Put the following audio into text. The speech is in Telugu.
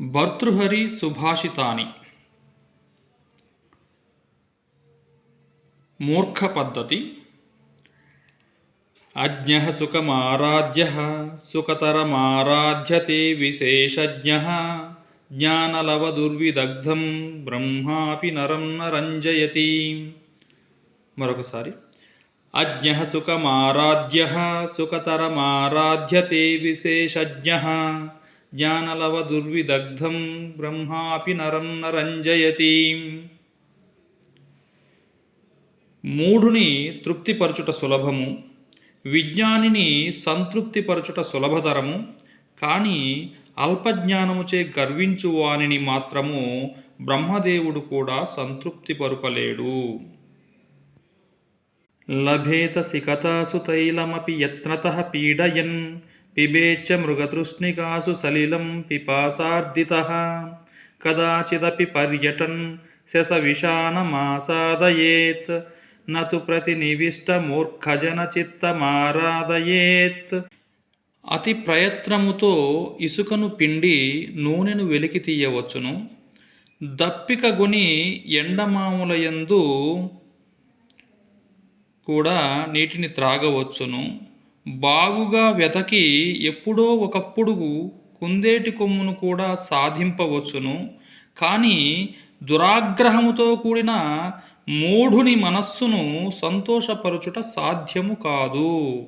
భర్తృహరి సుభాషితాని మూర్ఖ పద్ధతి అజ్ఞ సుఖమారాధ్య సుఖతరమారాధ్యతే విశేషజ్ఞ జ్ఞానలవదుర్విదగ్ధం బ్రహ్మాపి నరం నరంజయతి మరొకసారి అజ్ఞ సుఖమారాధ్య సుఖతరమారాధ్యతే విశేషజ్ఞ జ్ఞానలవదుర్విదగ్ధం బ్రహ్మాపి నరం నరంజయతి మూఢుని తృప్తిపరచుట సులభము విజ్ఞానిని సంతృప్తిపరచుట సులభతరము కానీ అల్పజ్ఞానముచే గర్వించువానిని మాత్రము బ్రహ్మదేవుడు కూడా సంతృప్తిపరుపలేడు. లభేత సికతాసు తైలమపి యత్నత పీడయన్ పిబేచ్చ మృగతృష్ణికాసు సలిలం పిపాసార్దిత కదాచిదపి పర్యటన్ శశవిషాణమాసాదయేత్ నతు ప్రతినివిష్టమూర్ఖజన చిత్తమారాదయేత్ అతి ప్రయత్నముతో ఇసుకను పిండి నూనెను వెలికి తీయవచ్చును। దప్పిక గుని ఎండమాములయందు కూడా నీటిని త్రాగవచ్చును। బాగుగా వెతకి ఎప్పుడో ఒకప్పుడు కుందేటి కొమ్మును కూడా సాధింపవచ్చును. కానీ దురాగ్రహముతో కూడిన మూఢుని మనస్సును సంతోషపరచుట సాధ్యము కాదు.